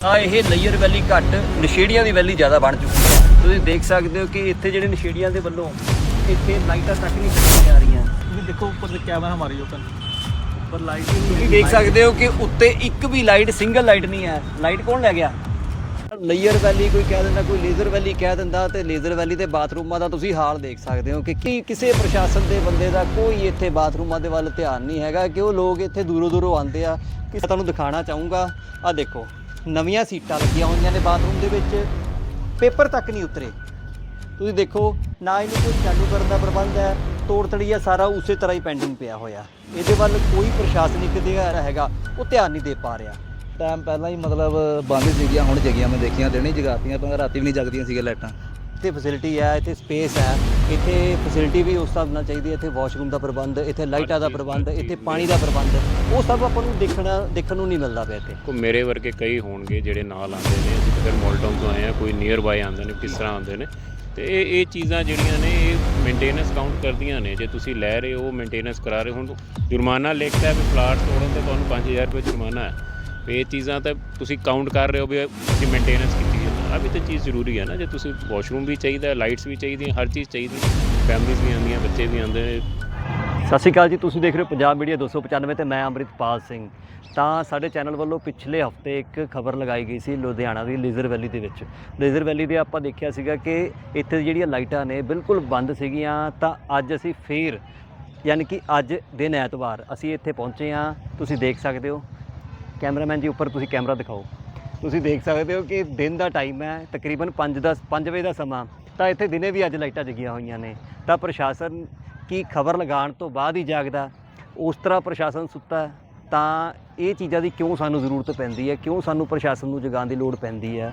ਆ ਇਹ ਲੇਅਰ ਵੈਲੀ ਘੱਟ ਨਸ਼ੇੜੀਆਂ ਦੀ ਵੈਲੀ ਜ਼ਿਆਦਾ ਬਣ ਚੁੱਕੀ ਹੈ। ਤੁਸੀਂ ਦੇਖ ਸਕਦੇ ਹੋ ਕਿ ਇੱਥੇ ਜਿਹੜੇ ਨਸ਼ੇੜੀਆਂ ਦੇ ਵੱਲੋਂ ਇੱਥੇ ਲਾਈਟਾਂ ਤੱਕ ਨਹੀਂ ਚੱਲੀਆਂ ਜਾ ਰਹੀਆਂ। ਤੁਸੀਂ ਦੇਖੋ ਉੱਪਰ ਕੈਮਰਾ ਹਮਾਰੀ ਓਪਨ ਉੱਪਰ ਲਾਈਟ ਹੀ ਨਹੀਂ ਦੇਖ ਸਕਦੇ ਹੋ ਕਿ ਉੱਤੇ ਇੱਕ ਵੀ ਲਾਈਟ ਸਿੰਗਲ ਲਾਈਟ ਨਹੀਂ ਹੈ। ਲਾਈਟ ਕੌਣ ਲੈ ਗਿਆ? ਲੇਅਰ ਵੈਲੀ ਕੋਈ ਕਹਿ ਦਿੰਦਾ ਕੋਈ ਲੇਜ਼ਰ ਵੈਲੀ ਕਹਿ ਦਿੰਦਾ ਤੇ ਲੇਜ਼ਰ ਵੈਲੀ ਦੇ ਬਾਥਰੂਮਾਂ ਦਾ ਤੁਸੀਂ ਹਾਲ ਦੇਖ ਸਕਦੇ ਹੋ ਕਿ ਕੀ ਕਿਸੇ ਪ੍ਰਸ਼ਾਸਨ ਦੇ ਬੰਦੇ ਦਾ ਕੋਈ ਇੱਥੇ ਬਾਥਰੂਮਾਂ ਦੇ ਵੱਲ ਧਿਆਨ ਨਹੀਂ ਹੈਗਾ ਕਿ ਉਹ ਲੋਕ ਇੱਥੇ ਦੂਰੋਂ ਦੂਰੋਂ ਆਉਂਦੇ ਆ। ਕਿ ਤੁਹਾਨੂੰ ਦਿਖਾਣਾ ਚਾਹੂੰਗਾ। ਆ ਦੇਖੋ। ਨਵੀਆਂ ਸੀਟਾਂ ਲੱਗੀਆਂ ਹੋਈਆਂ ਨੇ ਬਾਥਰੂਮ ਦੇ ਵਿੱਚ। ਪੇਪਰ ਤੱਕ ਨਹੀਂ ਉਤਰੇ। ਤੁਸੀਂ ਦੇਖੋ ਨਾ ਇਹਨੂੰ ਕੋਈ ਚਾਲੂ ਕਰਨ ਦਾ ਪ੍ਰਬੰਧ ਹੈ ਤੋੜ ਤੜੀਆ ਸਾਰਾ ਉਸੇ ਤਰ੍ਹਾਂ ਹੀ ਪੈਂਡਿੰਗ ਪਿਆ ਹੋਇਆ। ਇਹਦੇ ਵੱਲ ਕੋਈ ਪ੍ਰਸ਼ਾਸਨਿਕ ਅਧਿਕਾਰ ਹੈਗਾ ਉਹ ਧਿਆਨ ਨਹੀਂ ਦੇ ਪਾ ਰਿਹਾ। ਟਾਈਮ ਪਹਿਲਾਂ ਹੀ ਮਤਲਬ ਬੰਦ ਸੀਗੀਆਂ ਹੁਣ ਜਗੀਆਂ ਮੈਂ ਦੇਖੀਆਂ ਦਿਨੇ ਜਗਾਤੀਆਂ ਪਰ ਰਾਤੀ ਵੀ ਨਹੀਂ ਜਗਦੀਆਂ ਸੀਗੀਆਂ ਲਾਈਟਾਂ। ਇੱਥੇ ਫੈਸਿਲਿਟੀ ਹੈ ਇੱਥੇ ਸਪੇਸ ਹੈ। ਇੱਥੇ ਫੈਸਿਲਿਟੀ ਵੀ ਉਸ ਹਿਸਾਬ ਨਾਲ ਚਾਹੀਦੀ ਹੈ ਇੱਥੇ ਵਾਸ਼ਰੂਮ ਦਾ ਪ੍ਰਬੰਧ ਇੱਥੇ ਲਾਈਟਾਂ ਦਾ ਪ੍ਰਬੰਧ ਇੱਥੇ ਪਾਣੀ ਦਾ ਪ੍ਰਬੰਧ ਉਹ ਸਭ ਆਪਾਂ ਨੂੰ ਦੇਖਣਾ ਦੇਖਣ ਨੂੰ ਨਹੀਂ ਮਿਲਦਾ ਪਿਆ ਇੱਥੇ। ਕੋ ਮੇਰੇ ਵਰਗੇ ਕਈ ਹੋਣਗੇ ਜਿਹੜੇ ਨਾਲ ਆਉਂਦੇ ਨੇ ਅਸੀਂ ਤਾਂ ਫਿਰ ਮੋਲਟਨ ਤੋਂ ਆਏ ਆ ਕੋਈ ਨੀਅਰ ਬਾਏ ਆਉਂਦੇ ਨੇ ਕਿਸ ਤਰ੍ਹਾਂ ਆਉਂਦੇ ਨੇ। ਤੇ ਇਹ ਇਹ ਚੀਜ਼ਾਂ ਜਿਹੜੀਆਂ ਨੇ ਇਹ ਮੇਨਟੇਨੈਂਸ ਕਾਊਂਟ ਕਰਦੀਆਂ ਨੇ। ਜੇ ਤੁਸੀਂ ਲੈ ਰਹੇ ਹੋ ਮੇਨਟੇਨੈਂਸ ਕਰਾ ਰਹੇ ਹੋ ਹੁਣ ਜੁਰਮਾਨਾ ਲਿਖਦਾ ਹੈ ਵੀ ਪਲਾਟ ਤੋੜਨ ਤੇ ਤੁਹਾਨੂੰ 5000 ਰੁਪਏ ਜੁਰਮਾਨਾ ਹੈ। ਇਹ ਚੀਜ਼ਾਂ ਤਾਂ ਤੁਸੀਂ ਕਾਊਂਟ ਕਰ ਰਹੇ ਹੋ ਵੀ ਤੁਸੀਂ ਮੇਨਟੇਨੈਂਸ ਕੀਤੀ ਆ ਵੀ ਤਾਂ ਚੀਜ਼ ਜ਼ਰੂਰੀ ਹੈ ਨਾ, ਜੇ ਤੁਸੀਂ ਵਾਸ਼ਰੂਮ ਵੀ ਚਾਹੀਦਾ ਲਾਈਟਸ ਵੀ ਚਾਹੀਦੀਆਂ, ਹਰ ਚੀਜ਼ ਚਾਹੀਦੀ ਫੈਮਲੀਜ਼ ਵੀ ਆਉਂਦੀਆਂ, ਬੱਚੇ ਵੀ ਆਉਂਦੇ ਨੇ। ਸਤਿ ਸ਼੍ਰੀ ਅਕਾਲ ਜੀ, ਤੁਸੀਂ ਦੇਖ ਰਹੇ ਹੋ ਪੰਜਾਬ ਮੀਡੀਆ 295 ਤੇ ਮੈਂ ਅੰਮ੍ਰਿਤਪਾਲ ਸਿੰਘ। ਤਾਂ ਸਾਡੇ ਚੈਨਲ ਵੱਲੋਂ ਪਿਛਲੇ ਹਫ਼ਤੇ ਇੱਕ ਖਬਰ ਲਗਾਈ ਗਈ ਸੀ ਲੁਧਿਆਣਾ ਦੀ ਲੇਜ਼ਰ ਵੈਲੀ ਦੇ ਵਿੱਚ। ਲੇਜ਼ਰ ਵੈਲੀ ਦੇ ਆਪਾਂ ਦੇਖਿਆ ਸੀਗਾ ਕਿ ਇੱਥੇ ਜਿਹੜੀਆਂ ਲਾਈਟਾਂ ਨੇ ਬਿਲਕੁਲ ਬੰਦ ਸੀਗੀਆਂ, ਤਾਂ ਅੱਜ ਅਸੀਂ ਫੇਰ, ਯਾਨੀ ਕਿ ਅੱਜ ਦਿਨ ਐਤਵਾਰ ਅਸੀਂ ਇੱਥੇ ਪਹੁੰਚੇ ਹਾਂ। ਤੁਸੀਂ ਦੇਖ ਸਕਦੇ ਹੋ। ਕੈਮਰਾਮੈਨ ਜੀ, ਉੱਪਰ ਤੁਸੀਂ ਕੈਮਰਾ ਦਿਖਾਓ। ਤੁਸੀਂ ਦੇਖ ਸਕਦੇ ਹੋ ਕਿ ਦਿਨ ਦਾ ਟਾਈਮ ਹੈ, ਤਕਰੀਬਨ 5 ਦਾ 5 ਵਜੇ ਦਾ ਸਮਾਂ। ਤਾਂ ਇੱਥੇ ਦਿਨੇ ਵੀ ਅੱਜ ਲਾਈਟਾਂ ਜਗੀਆਂ ਹੋਈਆਂ ਨੇ। ਤਾਂ ਪ੍ਰਸ਼ਾਸਨ ਕੀ ਖਬਰ ਲਗਾਉਣ ਤੋਂ ਬਾਅਦ ਹੀ ਜਾਗਦਾ। ਉਸ ਤਰ੍ਹਾਂ ਪ੍ਰਸ਼ਾਸਨ ਸੁੱਤਾ ਤਾਂ ਇਹ ਚੀਜ਼ਾਂ ਦੀ ਕਿਉਂ ਸਾਨੂੰ ਜ਼ਰੂਰਤ ਪੈਂਦੀ ਹੈ? ਕਿਉਂ ਸਾਨੂੰ ਪ੍ਰਸ਼ਾਸਨ ਨੂੰ ਜਗਾਉਣ ਦੀ ਲੋੜ ਪੈਂਦੀ ਹੈ?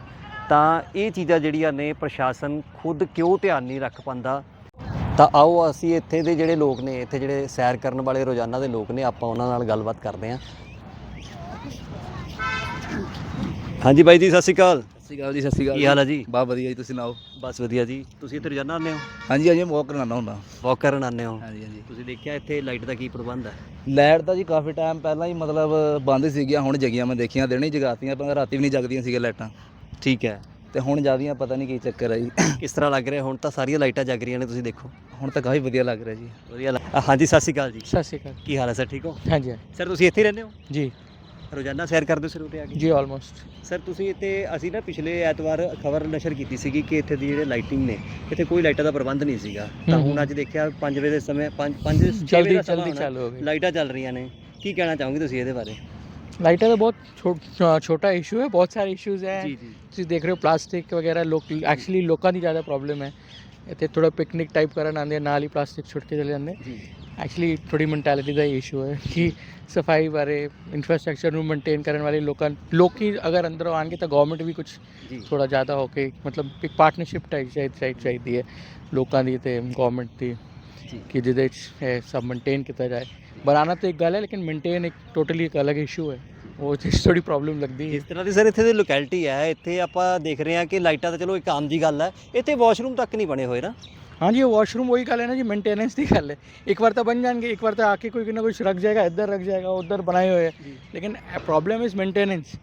ਤਾਂ ਇਹ ਚੀਜ਼ਾਂ ਜਿਹੜੀਆਂ ਨੇ, ਪ੍ਰਸ਼ਾਸਨ ਖੁਦ ਕਿਉਂ ਧਿਆਨ ਨਹੀਂ ਰੱਖ ਪਾਉਂਦਾ? ਤਾਂ ਆਓ ਅਸੀਂ ਇੱਥੇ ਦੇ ਜਿਹੜੇ ਲੋਕ ਨੇ, ਇੱਥੇ ਜਿਹੜੇ ਸੈਰ ਕਰਨ ਵਾਲੇ ਰੋਜ਼ਾਨਾ ਦੇ ਲੋਕ ਨੇ, ਆਪਾਂ ਉਹਨਾਂ ਨਾਲ ਗੱਲਬਾਤ ਕਰਦੇ ਹਾਂ। ਹਾਂਜੀ ਬਾਈ ਜੀ ਸਤਿ ਸ਼੍ਰੀ ਅਕਾਲ। ਸਤਿ ਸ਼੍ਰੀ ਅਕਾਲ ਜੀ ਸਤਿ ਸ਼੍ਰੀ ਅਕਾਲ ਕੀ ਹਾਲ ਹੈ ਜੀ? ਬਾ ਵਧੀਆ ਜੀ ਤੁਸੀਂ ਸੁਣਾਓ? ਬਸ ਵਧੀਆ ਜੀ। ਤੁਸੀਂ ਇੱਥੇ ਰੋਜ਼ਾਨਾ ਆਉਂਦੇ ਹੋ? ਕਰਨ ਆਉਂਦੇ ਲਾਈਟ ਦਾ ਕੀ ਪ੍ਰਬੰਧ ਹੈ? ਲਾਈਟ ਦਾ ਜੀ ਕਾਫੀ ਟਾਈਮ ਪਹਿਲਾਂ ਹੀ ਮਤਲਬ ਬੰਦ ਸੀਗੀਆਂ ਹੁਣ ਜਗੀਆਂ ਮੈਂ ਦੇਖੀਆਂ ਦੇਣੀ ਜਗਾਤੀਆਂ ਪਰ ਰਾਤੀ ਵੀ ਨਹੀਂ ਜਗਦੀਆਂ ਸੀਗੀਆਂ ਲਾਈਟਾਂ ਠੀਕ ਹੈ। ਤੇ ਹੁਣ ਜਾਂਦੀਆਂ ਪਤਾ ਨਹੀਂ ਕੀ ਚੱਕਰ ਹੈ ਜੀ। ਕਿਸ ਤਰ੍ਹਾਂ ਲੱਗ ਰਿਹਾ? ਹੁਣ ਤਾਂ ਸਾਰੀਆਂ ਲਾਈਟਾਂ ਜਗ ਰਹੀਆਂ ਨੇ ਤੁਸੀਂ ਦੇਖੋ। ਹੁਣ ਤਾਂ ਕਾਫੀ ਵਧੀਆ ਲੱਗ ਰਿਹਾ ਜੀ। ਵਧੀਆ ਹਾਂਜੀ ਸਤਿ ਸ਼੍ਰੀ ਅਕਾਲ ਜੀ। ਸਤਿ ਸ਼੍ਰੀ ਅਕਾਲ। ਕੀ ਹਾਲ ਹੈ ਸਰ ਠੀਕ ਹੋ? ਹਾਂਜੀ ਸਰ ਤੁਸੀਂ ਇੱਥੇ ਰਹਿੰਦੇ ਹੋ? ਜੀ। ਰੋਜ਼ਾਨਾ ਸੈਰ ਕਰਦੇ ਹੋ ਸਰ ਉਰੇ ਆ ਕੇ जी ऑलमोस्ट ਸਰ ਤੁਸੀਂ ਇੱਥੇ ਅਸੀਂ ਨਾ ਪਿਛਲੇ ਐਤਵਾਰ ਖਬਰ ਨਸ਼ਰ ਕੀਤੀ ਸੀਗੀ ਕਿ ਇੱਥੇ ਦੀ ਜਿਹੜੇ ਲਾਈਟਿੰਗ ਨੇ ਇੱਥੇ ਕੋਈ ਲਾਈਟਾਂ ਦਾ ਪ੍ਰਬੰਧ ਨਹੀਂ ਸੀਗਾ ਤਾਂ ਹੂੰ, ਹੁਣ ਹੂੰ। ਅੱਜ ਦੇਖਿਆ 5 ਵਜੇ ਦੇ ਸਮੇਂ 5 5 जल्दी जल्दी चालू हो गई ਲਾਈਟਾਂ ਚੱਲ ਰਹੀਆਂ ਨੇ ਕੀ ਕਹਿਣਾ ਚਾਹੋਗੇ ਤੁਸੀਂ ਇਹਦੇ ਬਾਰੇ ਲਾਈਟਾਂ ਦਾ ਬਹੁਤ ਛੋ- ਛੋ- ਛੋਟਾ ਇਸ਼ੂ ਹੈ ਬਹੁਤ ਸਾਰੇ ਇਸ਼ੂਜ਼ ਹੈ ਜੀ ਜੀ ਤੁਸੀਂ ਦੇਖ ਰਹੇ ਹੋ ਪਲਾਸਟਿਕ ਵਗੈਰਾ ਲੋਕ ਐਕਚੁਅਲੀ ਲੋਕਾਂ ਦੀ ਜ਼ਿਆਦਾ ਪ੍ਰੋਬਲਮ ਹੈ ਇੱਥੇ ਥੋੜਾ ਪਿਕਨਿਕ ਟਾਈਪ ਕਰਨ ਆਉਂਦੇ ਆ, ਨਾਲ ਹੀ ਪਲਾਸਟਿਕ ਛੁੱਟ ਕੇ ਚਲੇ ਜਾਂਦੇ ਜੀ ਐਕਚੁਅਲੀ ਥੋੜੀ ਮੈਂਟੈਲਿਟੀ ਦਾ ਇਸ਼ੂ ਹੈ ਕਿ ਸਫ਼ਾਈ ਬਾਰੇ ਇਨਫਰਾਸਟ੍ਰਕਚਰ ਨੂੰ ਮੇਨਟੇਨ ਕਰਨ ਵਾਲੇ ਲੋਕਾਂ ਲੋਕੀ ਅਗਰ ਅੰਦਰੋਂ ਆਣਗੇ ਤਾਂ ਗਵਰਨਮੈਂਟ ਵੀ ਕੁਝ ਥੋੜਾ ਜ਼ਿਆਦਾ ਹੋ ਕੇ ਮਤਲਬ ਇੱਕ ਪਾਰਟਨਰਸ਼ਿਪ ਟਾਈਪ ਚਾਹੀਦੀ ਚਾਹੀਦੀ ਹੈ ਲੋਕਾਂ ਦੀ ਤੇ ਗਵਰਨਮੈਂਟ ਦੀ ਕਿ ਜਿਹਦੇ 'ਚ ਇਹ ਸਭ ਮੇਨਟੇਨ ਕੀਤਾ ਜਾਏ ਬਣਾਉਣਾ ਤਾਂ ਇੱਕ ਗੱਲ ਹੈ ਲੇਕਿਨ ਮੇਨਟੇਨ ਇੱਕ ਟੋਟਲੀ ਇੱਕ ਅਲੱਗ ਇਸ਼ੂ ਹੈ ਉਹ ਚੀਜ਼ ਥੋੜੀ ਪ੍ਰੋਬਲਮ ਲੱਗਦੀ ਹੈ ਇਸ ਤਰ੍ਹਾਂ ਦੀ ਸਰ ਇੱਥੇ ਦੀ ਲੋਕੈਲਿਟੀ ਹੈ ਇੱਥੇ ਆਪਾਂ ਦੇਖ ਰਹੇ ਹਾਂ ਕਿ ਲਾਈਟਾਂ ਤਾਂ ਚਲੋ ਇੱਕ ਆਮ ਜੀ ਗੱਲ ਹੈ ਇੱਥੇ ਵਾਸ਼ਰੂਮ ਤੱਕ ਨਹੀਂ ਬਣੇ ਹੋਏ ਨਾ ਹਾਂਜੀ ਉਹ ਵਾਸ਼ਰੂਮ ਵਹੀ ਗੱਲ ਹੈ ਨਾ ਜੀ ਮੇਨਟੇਨੈਂਸ ਦੀ ਗੱਲ ਹੈ। ਇੱਕ ਵਾਰ ਤਾਂ ਬਣ ਜਾਣਗੇ ਇੱਕ ਵਾਰ ਤਾਂ ਆके ਕੋਈ ਨਾ ਕੁਝ ਰੱਖ ਜਾਏਗਾ ਇੱਧਰ ਰੱਖ ਜਾਏਗਾ ਉੱਧਰ ਬਣਾਏ ਹੋਏ ਹੈ ਲੇਕਿਨ ਪ੍ਰੋਬਲਮ ਇਜ਼ ਮੇਨਟੇਨੈਂਸ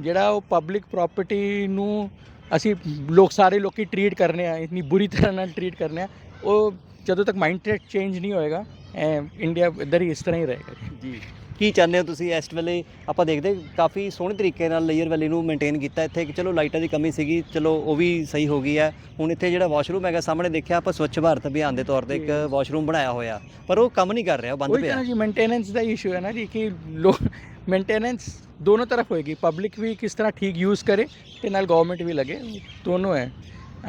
ਜਿਹੜਾ ਉਹ ਪਬਲਿਕ ਪ੍ਰਾਪਰਟੀ ਨੂੰ ਅਸੀਂ ਲੋਕ ਸਾਰੇ ਲੋਕੀ ਟਰੀਟ ਕਰਨੇ ਆ ਇਤਨੀ ਬੁਰੀ ਤਰ੍ਹਾਂ ਨਾਲ ਟਰੀਟ ਕਰਨੇ ਆ ਉਹ ਜਦੋਂ ਤੱਕ ਮਾਈਂਡ ਚੇਂਜ ਨਹੀਂ ਹੋਏਗਾ ਇੰਡੀਆ ਇੱਧਰ ਹੀ ਇਸ ਤਰ੍ਹਾਂ ਹੀ ਰਹੇਗਾ। ਜੀ। ਕੀ ਚਾਹੁੰਦੇ ਹੋ ਤੁਸੀਂ ਇਸ ਵੇਲੇ? ਆਪਾਂ ਦੇਖਦੇ ਕਾਫੀ ਸੋਹਣੇ ਤਰੀਕੇ ਨਾਲ ਲੇਅਰ ਵੈਲੀ ਨੂੰ ਮੇਨਟੇਨ ਕੀਤਾ ਇੱਥੇ ਕਿ ਚਲੋ ਲਾਈਟਾਂ ਦੀ ਕਮੀ ਸੀਗੀ ਚਲੋ ਉਹ ਵੀ ਸਹੀ ਹੋ ਗਈ ਹੈ। ਹੁਣ ਇੱਥੇ ਜਿਹੜਾ ਵਾਸ਼ਰੂਮ ਹੈਗਾ ਸਾਹਮਣੇ ਦੇਖਿਆ ਆਪਾਂ ਸਵੱਛ ਭਾਰਤ ਅਭਿਆਨ ਦੇ ਤੌਰ ਤੇ ਇੱਕ ਵਾਸ਼ਰੂਮ ਬਣਾਇਆ ਹੋਇਆ। ਪਰ ਉਹ ਕੰਮ ਨਹੀਂ ਕਰ ਰਿਹਾ ਬੰਦ ਪਿਆ। ਜੀ ਮੇਨਟੇਨੈਂਸ ਦਾ ਇਸ਼ੂ ਹੈ ਨਾ ਜੀ ਕਿ ਲੋ ਮੇਨਟੇਨੈਂਸ ਦੋਨੋਂ ਤਰਫ ਹੋਏਗੀ। ਪਬਲਿਕ ਵੀ ਕਿਸ ਤਰ੍ਹਾਂ ਠੀਕ ਯੂਜ਼ ਕਰੇ ਤੇ ਨਾਲ ਗਵਰਨਮੈਂਟ ਵੀ ਲੱਗੇ ਦੋਨੋਂ ਹੈ।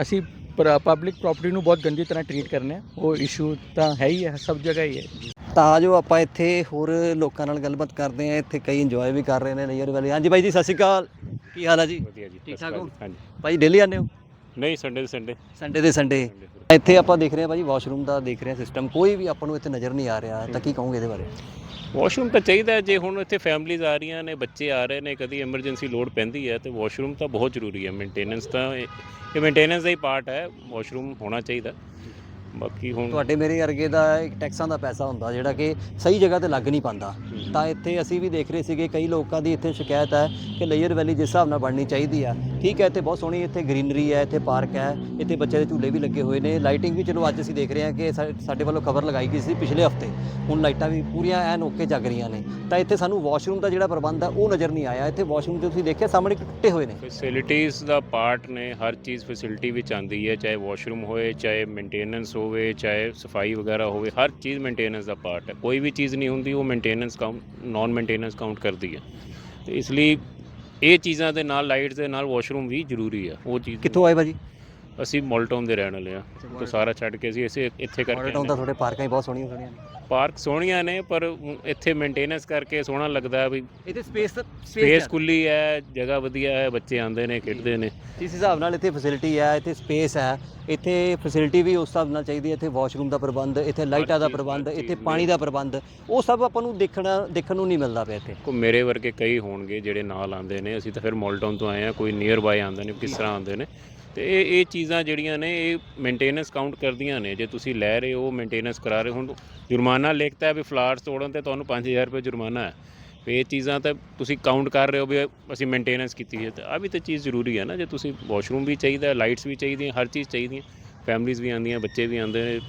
ਅਸੀਂ ਪਬਲਿਕ ਪ੍ਰਾਪਰਟੀ ਨੂੰ ਬਹੁਤ ਗੰਦੀ ਤਰ੍ਹਾਂ ਟਰੀਟ ਕਰਨੇ ਉਹ ਇਸ਼ੂ ਤਾਂ ਹੈ ਹੀ ਹੈ ਸਭ ਜਗ੍ਹਾ ਹੀ ਹੈ। ਤਾਂ ਜੋ ਆਪਾਂ ਇੱਥੇ ਹੋਰ ਲੋਕਾਂ ਨਾਲ ਗੱਲਬਾਤ ਕਰਦੇ ਹਾਂ ਇੱਥੇ ਕਈ ਇੰਜੋਏ ਵੀ ਕਰ ਰਹੇ ਨੇ ਲੇਅਰ ਵੈਲੀ। ਹਾਂਜੀ ਬਾਈ ਜੀ ਸਤਿ ਸ਼੍ਰੀ ਅਕਾਲ। ਕੀ ਹਾਲ ਹੈ ਜੀ? ਵਧੀਆ ਜੀ ਠੀਕ ਠਾਕ ਹੋ? ਹਾਂਜੀ। ਭਾਈ ਡੇਲੀ ਆਉਂਦੇ ਹੋ? ਨਹੀਂ ਸੰਡੇ ਦੇ ਸੰਡੇ ਸੰਡੇ ਦੇ ਸੰਡੇ ਇੱਥੇ ਆਪਾਂ ਦੇਖ ਰਹੇ ਹਾਂ ਭਾਜੀ ਵਾਸ਼ਰੂਮ ਦਾ ਦੇਖ ਰਹੇ ਹਾਂ ਸਿਸਟਮ ਕੋਈ ਵੀ ਆਪਾਂ ਨੂੰ ਇੱਥੇ ਨਜ਼ਰ ਨਹੀਂ ਆ ਰਿਹਾ ਤਾਂ ਕੀ ਕਹੋਗੇ ਇਹਦੇ ਬਾਰੇ? ਵਾਸ਼ਰੂਮ ਤਾਂ ਚਾਹੀਦਾ ਜੇ ਹੁਣ ਇੱਥੇ ਫੈਮਲੀਆਂ ਆ ਰਹੀਆਂ ਨੇ ਬੱਚੇ ਆ ਰਹੇ ਨੇ ਕਦੀ ਐਮਰਜੈਂਸੀ ਲੋਡ ਪੈਂਦੀ ਹੈ ਤੇ ਵਾਸ਼ਰੂਮ ਤਾਂ ਬਹੁਤ ਜ਼ਰੂਰੀ ਹੈ। ਮੇਨਟੇਨੈਂਸ ਤਾਂ ਇਹ ਮੇਨਟੇਨੈਂਸ ਦਾ ਹੀ ਪਾਰਟ ਹੈ ਵਾਸ਼ਰੂਮ ਹੋਣਾ ਚਾਹੀਦਾ। ਬਾਕੀ ਹੁਣ ਤੁਹਾਡੇ ਮੇਰੇ ਵਰਗੇ ਦਾ ਇੱਕ ਟੈਕਸਾਂ ਦਾ ਪੈਸਾ ਹੁੰਦਾ ਜਿਹੜਾ ਕਿ ਸਹੀ ਜਗ੍ਹਾ ਤੇ ਲੱਗ ਨਹੀਂ ਪਾਉਂਦਾ। ਤਾਂ ਇੱਥੇ ਅਸੀਂ ਵੀ ਦੇਖ ਰਹੇ ਸੀਗੇ ਕਈ ਲੋਕਾਂ ਦੀ ਇੱਥੇ ਸ਼ਿਕਾਇਤ ਹੈ ਕਿ ਲੇਅਰ ਵੈਲੀ ਜਿਸ ਹਿਸਾਬ ਨਾਲ ਬਣਨੀ ਚਾਹੀਦੀ ਆ ਠੀਕ ਹੈ, ਇੱਥੇ ਬਹੁਤ ਸੋਹਣੀ ਇੱਥੇ ਗ੍ਰੀਨਰੀ ਹੈ, ਇੱਥੇ ਪਾਰਕ ਹੈ, ਇੱਥੇ ਬੱਚੇ ਦੇ ਝੂਲੇ ਵੀ ਲੱਗੇ ਹੋਏ ਨੇ। ਲਾਈਟਿੰਗ ਵੀ ਚਲੋ ਅੱਜ ਅਸੀਂ ਦੇਖ ਰਹੇ ਹਾਂ ਕਿ ਸਾਡੇ ਵੱਲੋਂ ਖਬਰ ਲਗਾਈ ਗਈ ਸੀ ਪਿਛਲੇ ਹਫ਼ਤੇ। ਹੁਣ ਲਾਈਟਾਂ ਵੀ ਪੂਰੀਆਂ ਐਨ ਓਕੇ ਜਗ ਰਹੀਆਂ ਨੇ। ਤਾਂ ਇੱਥੇ ਸਾਨੂੰ ਵਾਸ਼ਰੂਮ ਦਾ ਜਿਹੜਾ ਪ੍ਰਬੰਧ ਹੈ, ਉਹ ਨਜ਼ਰ ਨਹੀਂ ਆਇਆ। ਇੱਥੇ ਵਾਸ਼ਰੂਮ ਤੇ ਤੁਸੀਂ ਦੇਖਿਆ, ਸਾਹਮਣੇ ਟੁੱਟੇ ਹੋਏ ਨੇ। ਫੈਸਿਲਿਟੀਜ਼ ਦਾ ਪਾਰਟ ਨੇ, ਹਰ ਚੀਜ਼ ਫੈਸਿਲਿਟੀ ਵਿੱਚ ਆਉਂਦੀ ਹੈ, ਚਾਹੇ ਵਾਸ਼ਰੂਮ ਹੋਏ, ਚਾਹੇ ਮੇਨਟੇਨੈਂਸ ਹੋਵੇ, ਚਾਹੇ ਸਫ਼ਾਈ ਵਗੈਰਾ ਹੋਵੇ, ਹਰ ਚੀਜ਼ ਮੇਨਟੇਨੈਂਸ ਦਾ ਪਾਰਟ ਹੈ। ਕੋਈ ਵੀ ਚੀਜ਼ ਨਹੀਂ ਹੁੰਦੀ, ਉਹ maintenance count non maintenance count ਕਰਦੀ ਹੈ। ਤੇ ਇਸ ਲਈ ਇਹ ਚੀਜ਼ਾਂ ਦੇ ਨਾਲ ਲਾਈਟਸ ਦੇ ਨਾਲ ਵਾਸ਼ਰੂਮ ਵੀ ਜ਼ਰੂਰੀ ਹੈ ਉਹ ਚੀਜ਼ ਕਿੱਥੋਂ ਆਏ ਭਾਜੀ? ਅਸੀਂ ਮੋਲਟਾਊਨ ਦੇ ਰਹਿਣ ਵਾਲੇ ਆ ਤੋਂ ਸਾਰਾ ਛੱਡ ਕੇ ਅਸੀਂ ਇਸੇ ਇੱਥੇ ਕਰਕੇ ਟਾਊਨ ਦਾ ਤੁਹਾਡੇ ਪਾਰਕਾਂ ਹੀ ਬਹੁਤ ਸੋਹਣੀਆਂ ਸੋਹਣੀਆਂ ਨੇ। ਪਾਰਕ ਸੋਹਣੀਆਂ ਨੇ ਪਰ ਇੱਥੇ ਮੇਨਟੇਨੈਂਸ ਕਰਕੇ ਸੋਹਣਾ ਲੱਗਦਾ ਵੀ ਇੱਥੇ ਸਪੇਸ ਸਪੇਸ ਖੁੱਲੀ ਹੈ। ਜਗ੍ਹਾ ਵਧੀਆ ਹੈ ਬੱਚੇ ਆਉਂਦੇ ਨੇ ਖੇਡਦੇ ਨੇ। ਜਿਸ ਹਿਸਾਬ ਨਾਲ ਇੱਥੇ ਫੈਸਿਲਿਟੀ ਹੈ ਇੱਥੇ ਸਪੇਸ ਹੈ ਇੱਥੇ ਫੈਸਿਲਿਟੀ ਵੀ ਉਸ ਹਿਸਾਬ ਨਾਲ ਚਾਹੀਦੀ ਹੈ ਇੱਥੇ ਵਾਸ਼ਰੂਮ ਦਾ ਪ੍ਰਬੰਧ ਇੱਥੇ ਲਾਈਟਾਂ ਦਾ ਪ੍ਰਬੰਧ ਇੱਥੇ ਪਾਣੀ ਦਾ ਪ੍ਰਬੰਧ ਉਹ ਸਭ ਆਪਾਂ ਨੂੰ ਦੇਖਣਾ ਦੇਖਣ ਨੂੰ ਨਹੀਂ ਮਿਲਦਾ ਪਿਆ ਇੱਥੇ। ਕੋ ਮੇਰੇ ਵਰਗੇ ਕਈ ਹੋਣਗੇ ਜਿਹੜੇ ਨਾਲ ਆਉਂਦੇ ਨੇ ਅਸੀਂ ਤਾਂ ਫਿਰ ਮੋਲਟਾਊਨ ਤੋਂ ਆਏ ਆ ਕੋਈ ਨੀਅਰ ਬਾਏ ਆਉਂਦੇ ਨੇ ਕਿਸ ਤਰ੍ਹਾਂ ਆਉਂਦੇ ਨੇ। ਤੇ ਇਹ ਇਹ ਚੀਜ਼ਾਂ ਜਿਹੜੀਆਂ ਨੇ ਇਹ ਮੇਨਟੇਨੈਂਸ ਕਾਊਂਟ ਕਰਦੀਆਂ ਨੇ। ਜੇ ਤੁਸੀਂ ਲੈ ਰਹੇ ਹੋ ਮੇਨਟੇਨੈਂਸ ਕਰਾ ਰਹੇ ਹੋ ਜੁਰਮਾਨਾ ਲਿਖਤਾ ਹੈ ਵੀ ਫਲਾਟਸ ਤੋੜਨ ਤੇ ਤੁਹਾਨੂੰ 5000 ਰੁਪਏ ਜੁਰਮਾਨਾ ਹੈ। ਵੀ ਇਹ ਚੀਜ਼ਾਂ ਤਾਂ ਤੁਸੀਂ ਕਾਊਂਟ ਕਰ ਰਹੇ ਹੋ ਵੀ ਅਸੀਂ ਮੇਨਟੇਨੈਂਸ ਕੀਤੀ ਹੈ ਤੇ ਆ ਵੀ ਤਾਂ ਚੀਜ਼ ਜ਼ਰੂਰੀ ਹੈ ਨਾ। ਜੇ ਤੁਸੀਂ ਵਾਸ਼ਰੂਮ ਵੀ ਚਾਹੀਦਾ ਲਾਈਟਸ ਵੀ ਚਾਹੀਦੀਆਂ ਹਰ ਚੀਜ਼ ਚਾਹੀਦੀਆਂ ਫੈਮਲੀਆਂ ਵੀ ਆਉਂਦੀਆਂ ਬੱਚੇ ਵੀ ਆਉਂਦੇ ਨੇ।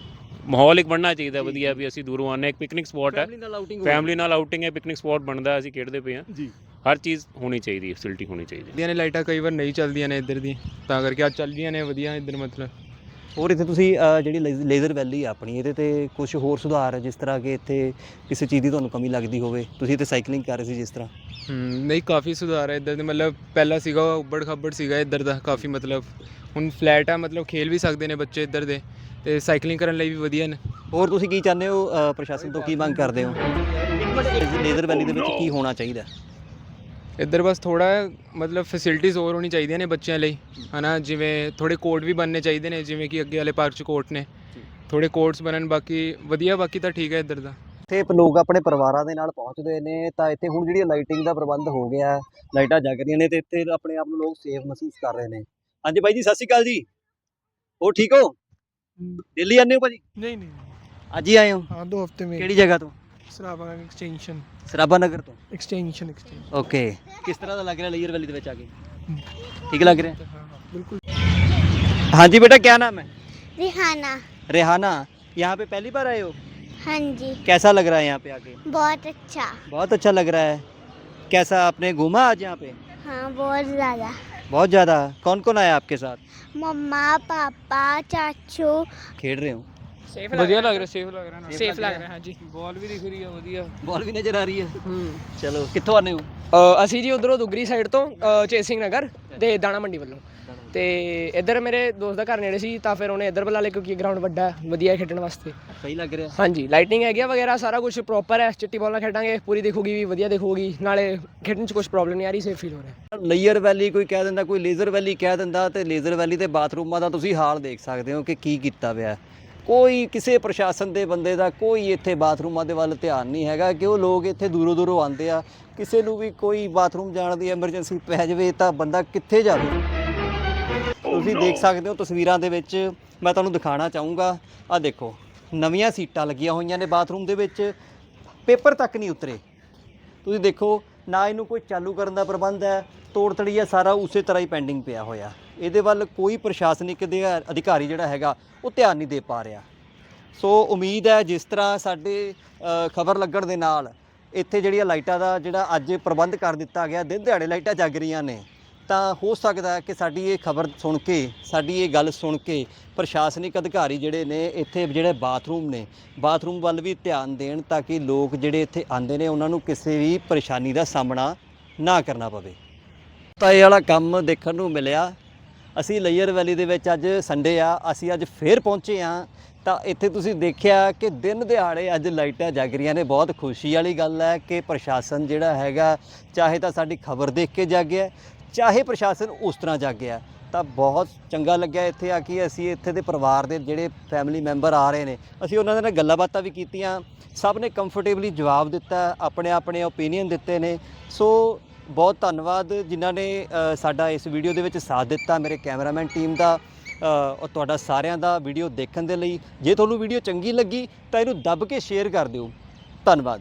ਮਾਹੌਲ ਇੱਕ ਬਣਨਾ ਚਾਹੀਦਾ ਵਧੀਆ ਵੀ ਅਸੀਂ ਦੂਰੋਂ ਹਾਂ ਇੱਕ ਪਿਕਨਿਕ ਸਪੌਟ ਹੈ। ਫੈਮਿਲੀ ਨਾਲ ਆਊਟਿੰਗ ਫੈਮਿਲੀ ਨਾਲ ਆਊਟਿੰਗ ਹੈ ਪਿਕਨਿਕ ਸਪੌਟ ਬਣਦਾ ਅਸੀਂ ਖੇਡਦੇ ਪਏ ਹਾਂ। ਜੀ। ਹਰ ਚੀਜ਼ ਹੋਣੀ ਚਾਹੀਦੀ ਹੈ ਫੈਸਿਲਿਟੀ ਹੋਣੀ ਚਾਹੀਦੀ। ਹੈ ਚੱਲਦੀਆਂ ਨੇ ਲਾਈਟਾਂ ਕਈ ਵਾਰ ਨਹੀਂ ਚੱਲਦੀਆਂ ਨੇ ਇੱਧਰ ਦੀ ਤਾਂ ਕਰਕੇ ਅੱਜ ਚੱਲਦੀਆਂ ਨੇ ਵਧੀਆ ਇੱਧਰ ਮਤਲਬ। ਹੋਰ ਇੱਥੇ ਤੁਸੀਂ ਜਿਹੜੀ ਲੇਜ਼- ਲੇਜ਼ਰ ਵੈਲੀ ਆ ਆਪਣੀ ਇਹਦੇ ਤੇ ਕੁਝ ਹੋਰ ਸੁਧਾਰ ਹੈ ਜਿਸ ਤਰ੍ਹਾਂ ਕਿ ਇੱਥੇ ਕਿਸੇ ਚੀਜ਼ ਦੀ ਤੁਹਾਨੂੰ ਕਮੀ ਲੱਗਦੀ ਹੋਵੇ? ਤੁਸੀਂ ਇੱਥੇ ਸਾਈਕਲਿੰਗ ਕਰ ਰਹੇ ਸੀ ਜਿਸ ਤਰ੍ਹਾਂ? ਨਹੀਂ ਕਾਫੀ ਸੁਧਾਰ ਹੈ ਇੱਧਰ ਦੇ ਮਤਲਬ ਪਹਿਲਾਂ ਸੀਗਾ ਉੱਬੜ ਖੱਬੜ ਸੀਗਾ ਇੱਧਰ ਦਾ ਕਾਫੀ ਮਤਲਬ। ਹੁਣ ਫਲੈਟ ਆ ਮਤਲਬ ਖੇਲ ਵੀ ਸਕਦੇ ਨੇ ਬੱਚੇ ਇੱਧਰ ਦੇ ਤੇ ਸਾਈਕਲਿੰਗ ਕਰਨ ਲਈ ਵੀ ਵਧੀਆ ਨੇ। ਹੋਰ ਤੁਸੀਂ ਕੀ ਚਾਹੁੰਦੇ ਹੋ ਪ੍ਰਸ਼ਾਸਨ ਤੋਂ ਕੀ ਮੰਗ ਕਰਦੇ ਹੋ? ਲੇਜ਼ਰ ਵੈਲੀ ਦੇ ਵਿੱਚ ਕੀ ਹੋਣਾ ਚਾਹੀਦਾ? ਇੱਧਰ ਬਸ ਥੋੜਾ ਮਤਲਬ ਫੈਸਿਲਿਟੀਜ਼ ਹੋਰ ਹੋਣੀ ਚਾਹੀਦੀਆਂ ਨੇ ਬੱਚਿਆਂ ਲਈ ਹਨਾ? ਜਿਵੇਂ ਥੋੜੇ ਕੋਰਟ ਵੀ ਬਣਨੇ ਚਾਹੀਦੇ ਨੇ ਜਿਵੇਂ ਕਿ ਅੱਗੇ ਵਾਲੇ ਪਾਰਕ 'ਚ ਕੋਰਟ ਨੇ। ਥੋੜੇ ਕੋਰਟਸ ਬਣਨ ਬਾਕੀ ਵਧੀਆ ਬਾਕੀ ਤਾਂ ਠੀਕ ਹੈ ਇੱਧਰ ਦਾ। ਇੱਥੇ ਲੋਕ ਆਪਣੇ ਪਰਿਵਾਰਾਂ ਦੇ ਨਾਲ ਪਹੁੰਚਦੇ ਨੇ ਤਾਂ ਇੱਥੇ ਹੁਣ ਜਿਹੜੀ ਲਾਈਟਿੰਗ ਦਾ ਪ੍ਰਬੰਧ ਹੋ ਗਿਆ ਲਾਈਟਾਂ ਜਗ ਰਹੀਆਂ ਨੇ ਤੇ ਇੱਥੇ ਆਪਣੇ ਆਪ ਨੂੰ ਲੋਕ ਸੇਫ ਮਹਿਸੂਸ ਕਰ ਰਹੇ ਨੇ। ਹਾਂਜੀ ਬਾਈ ਜੀ ਸਤਿ ਸ਼੍ਰੀ ਅਕਾਲ ਜੀ। ਹੋ ਠੀਕ ਹੋ? ਦਿੱਲੀ ਆਨੇ ਹੋ ਭਾਜੀ? ਨਹੀਂ ਨਹੀਂ। ਅੱਜ ਹੀ ਆਏ ਹੋ? ਹਾਂ ਦੋ ਹਫ਼ਤੇ ਮੇਂ ਕਿਹੜੀ ਜਗ੍ਹਾ ਤੋਂ? सराबा एक्सटेंशन ਸਰਾਭਾ ਨਗਰ ਤੋਂ एक्सटेंशन एक्सटेंशन ਓਕੇ ਕਿਸ ਤਰ੍ਹਾਂ ਦਾ ਲੱਗ ਰਿਹਾ ਲੇਜ਼ਰ ਵੈਲੀ ਦੇ ਵਿੱਚ ਆ ਕੇ ਠੀਕ ਲੱਗ ਰਿਹਾ हाँ हाँ बिल्कुल ਹਾਂਜੀ बेटा क्या नाम है रिहाना रेहाना यहाँ पे पहली बार आए हो हाँ जी कैसा लग रहा है यहाँ पे आके बहुत अच्छा बहुत अच्छा लग रहा है कैसा आपने घूमा आज यहाँ पे हाँ बहुत ज़्यादा बहुत ज़्यादा कौन कौन आया आपके साथ मम्मा पापा चाचू खेल रहे हो ਸੇਫ ਲੱਗ ਰਿਹਾ ਸੇਫ ਲੱਗ ਰਿਹਾ ਸੇਫ ਲੱਗ ਰਿਹਾ ਹਾਂਜੀ। ਬਾਲ ਵੀ ਦਿਖ ਰਹੀ ਆ ਵਧੀਆ। ਬਾਲ ਵੀ ਨਜ਼ਰ ਆ ਰਹੀ ਹੈ ਹੂੰ। ਚਲੋ ਕਿੱਥੋਂ ਆਨੇ ਹੋ? ਅਸੀਂ ਜੀ ਉਧਰੋਂ ਦੁਗਰੀ ਸਾਈਡ ਤੋਂ ਚੇਸਿੰਗ ਨਗਰ ਤੇ ਦਾਣਾ ਮੰਡੀ ਵੱਲੋਂ। ਤੇ ਇੱਧਰ ਮੇਰੇ ਦੋਸਤ ਦਾ ਘਰ ਨੇੜੇ ਸੀ ਤਾਂ ਫਿਰ ਉਹਨੇ ਇੱਧਰ ਬੁਲਾ ਲਿਆ ਕਿਉਂਕਿ ਗਰਾਊਂਡ ਵੱਡਾ ਹੈ, ਵਧੀਆ ਖੇਡਣ ਵਾਸਤੇ। ਸਹੀ ਲੱਗ ਰਿਹਾ। ਹਾਂਜੀ ਲਾਈਟਿੰਗ ਹੈਗੀ ਆ ਵਗੈਰਾ ਸਾਰਾ ਕੁਝ ਪ੍ਰੋਪਰ ਹੈ ਚਿੱਟੀ ਬਾਲ ਨਾਲ ਖੇਡਾਂਗੇ ਪੂਰੀ ਦੇਖੂਗੀ ਵੀ ਵਧੀਆ ਦੇਖੂਗੀ ਨਾਲੇ ਖੇਡਣ 'ਚ ਕੁਝ ਪ੍ਰੋਬਲਮ ਨਹੀਂ ਆ ਰਹੀ ਸੇਫ ਫੀਲ ਹੋ ਰਿਹਾ। ਲੇਅਰ ਵੈਲੀ ਕੋਈ ਕਹਿ ਦਿੰਦਾ ਕੋਈ ਲੇਜ਼ਰ ਵੈਲੀ ਕਹਿ ਦਿੰਦਾ ਤੇ ਲੇਜ਼ਰ ਵੈਲੀ ਤੇ ਬਾਥਰੂਮਾਂ ਦਾ ਤੁਸੀਂ ਹਾਲ ਦੇਖ ਸਕਦੇ ਹੋ ਕਿ ਕੀ ਕੀਤਾ ਹੋਇਆ ਕੋਈ ਕਿਸੇ ਪ੍ਰਸ਼ਾਸਨ ਦੇ ਬੰਦੇ ਦਾ ਕੋਈ ਇੱਥੇ ਬਾਥਰੂਮਾਂ ਦੇ ਵੱਲ ਧਿਆਨ ਨਹੀਂ ਹੈਗਾ ਕਿ ਉਹ ਲੋਕ ਇੱਥੇ ਦੂਰੋਂ ਦੂਰੋਂ ਆਉਂਦੇ ਆ। ਕਿਸੇ ਨੂੰ ਵੀ ਕੋਈ ਬਾਥਰੂਮ ਜਾਣ ਦੀ ਐਮਰਜੈਂਸੀ ਪੈ ਜਾਵੇ ਤਾਂ ਬੰਦਾ ਕਿੱਥੇ ਜਾਵੇ? ਤੁਸੀਂ ਦੇਖ ਸਕਦੇ ਹੋ ਤਸਵੀਰਾਂ ਦੇ ਵਿੱਚ ਮੈਂ ਤੁਹਾਨੂੰ ਦਿਖਾਣਾ ਚਾਹੂੰਗਾ। ਆ ਦੇਖੋ ਨਵੀਆਂ ਸੀਟਾਂ ਲੱਗੀਆਂ ਹੋਈਆਂ ਨੇ ਬਾਥਰੂਮ ਦੇ ਵਿੱਚ। ਪੇਪਰ ਤੱਕ ਨਹੀਂ ਉਤਰੇ। ਤੁਸੀਂ ਦੇਖੋ ਨਾ ਇਹਨੂੰ ਕੋਈ ਚਾਲੂ ਕਰਨ ਦਾ ਪ੍ਰਬੰਧ ਹੈ ਤੋੜ ਤੜੀਆ ਸਾਰਾ ਉਸੇ ਤਰ੍ਹਾਂ ਹੀ ਪੈਂਡਿੰਗ ਪਿਆ ਹੋਇਆ। ਇਹਦੇ ਵੱਲ ਕੋਈ ਪ੍ਰਸ਼ਾਸਨਿਕ ਅਧਿਕਾ- ਅਧਿਕਾਰੀ ਜਿਹੜਾ ਹੈਗਾ, ਉਹ ਧਿਆਨ ਨਹੀਂ ਦੇ ਪਾ ਰਿਹਾ। ਸੋ ਉਮੀਦ ਹੈ ਜਿਸ ਤਰ੍ਹਾਂ ਸਾਡੇ ਖਬਰ ਲੱਗਣ ਦੇ ਨਾਲ ਇੱਥੇ ਜਿਹੜੀਆਂ ਲਾਈਟਾਂ ਦਾ ਜਿਹੜਾ ਅੱਜ ਪ੍ਰਬੰਧ ਕਰ ਦਿੱਤਾ ਗਿਆ, ਦਿਨ ਦਿਹਾੜੇ ਲਾਈਟਾਂ ਜਗ ਰਹੀਆਂ ਨੇ, ਤਾਂ ਹੋ ਸਕਦਾ ਕਿ ਸਾਡੀ ਇਹ ਖਬਰ ਸੁਣ ਕੇ, ਸਾਡੀ ਇਹ ਗੱਲ ਸੁਣ ਕੇ ਪ੍ਰਸ਼ਾਸਨਿਕ ਅਧਿਕਾਰੀ ਜਿਹੜੇ ਨੇ ਇੱਥੇ ਜਿਹੜੇ ਬਾਥਰੂਮ ਨੇ, ਬਾਥਰੂਮ ਵੱਲ ਵੀ ਧਿਆਨ ਦੇਣ ਤਾਂ ਕਿ ਲੋਕ ਜਿਹੜੇ ਇੱਥੇ ਆਉਂਦੇ ਨੇ, ਉਹਨਾਂ ਨੂੰ ਕਿਸੇ ਵੀ ਪਰੇਸ਼ਾਨੀ ਦਾ ਸਾਹਮਣਾ ਨਾ ਕਰਨਾ ਪਵੇ। ਤਾਂ ਇਹ ਵਾਲਾ ਕੰਮ ਦੇਖਣ ਨੂੰ ਮਿਲਿਆ। ਅਸੀਂ ਲੇਅਰ ਵੈਲੀ ਦੇ ਵਿੱਚ ਅੱਜ ਸੰਡੇ ਆ, ਅਸੀਂ ਅੱਜ ਫੇਰ ਪਹੁੰਚੇ ਆ ਤਾਂ ਇੱਥੇ ਤੁਸੀਂ ਦੇਖਿਆ ਕਿ ਦਿਨ ਦਿਹਾੜੇ ਅੱਜ ਲਾਈਟਾਂ ਜਗ ਰਹੀਆਂ ਨੇ, ਬਹੁਤ ਖੁਸ਼ੀ ਵਾਲੀ ਗੱਲ ਹੈ ਕਿ ਪ੍ਰਸ਼ਾਸਨ ਜਿਹੜਾ ਹੈਗਾ, ਚਾਹੇ ਤਾਂ ਸਾਡੀ ਖਬਰ ਦੇਖ ਕੇ ਜਾਗਿਆ ਚਾਹੇ ਪ੍ਰਸ਼ਾਸਨ ਉਸ ਤਰ੍ਹਾਂ ਜਾਗਿਆ ਤਾਂ ਬਹੁਤ ਚੰਗਾ ਲੱਗਿਆ ਇੱਥੇ ਆ ਕਿ ਅਸੀਂ ਇੱਥੇ ਦੇ ਪਰਿਵਾਰ ਦੇ ਜਿਹੜੇ ਫੈਮਿਲੀ ਮੈਂਬਰ ਆ ਰਹੇ ਨੇ, ਅਸੀਂ ਉਹਨਾਂ ਦੇ ਨਾਲ ਗੱਲਾਂ ਬਾਤਾਂ ਵੀ ਕੀਤੀਆਂ। ਸਭ ਨੇ ਕੰਫਰਟੇਬਲੀ ਜਵਾਬ ਦਿੱਤਾ ਆਪਣੇ ਆਪਣੇ ਓਪੀਨੀਅਨ ਦਿੱਤੇ ਨੇ। ਸੋ ਬਹੁਤ ਧੰਨਵਾਦ ਜਿਨ੍ਹਾਂ ਨੇ ਸਾਡਾ ਇਸ ਵੀਡੀਓ ਦੇ ਵਿੱਚ ਸਾਥ ਦਿੱਤਾ, ਮੇਰੇ ਕੈਮਰਾਮੈਨ ਟੀਮ ਦਾ ਔਰ ਤੁਹਾਡਾ ਸਾਰਿਆਂ ਦਾ ਵੀਡੀਓ ਦੇਖਣ ਦੇ ਲਈ। ਜੇ ਤੁਹਾਨੂੰ ਵੀਡੀਓ ਚੰਗੀ ਲੱਗੀ ਤਾਂ ਇਹਨੂੰ ਦੱਬ ਕੇ ਸ਼ੇਅਰ ਕਰ ਦਿਓ। ਧੰਨਵਾਦ।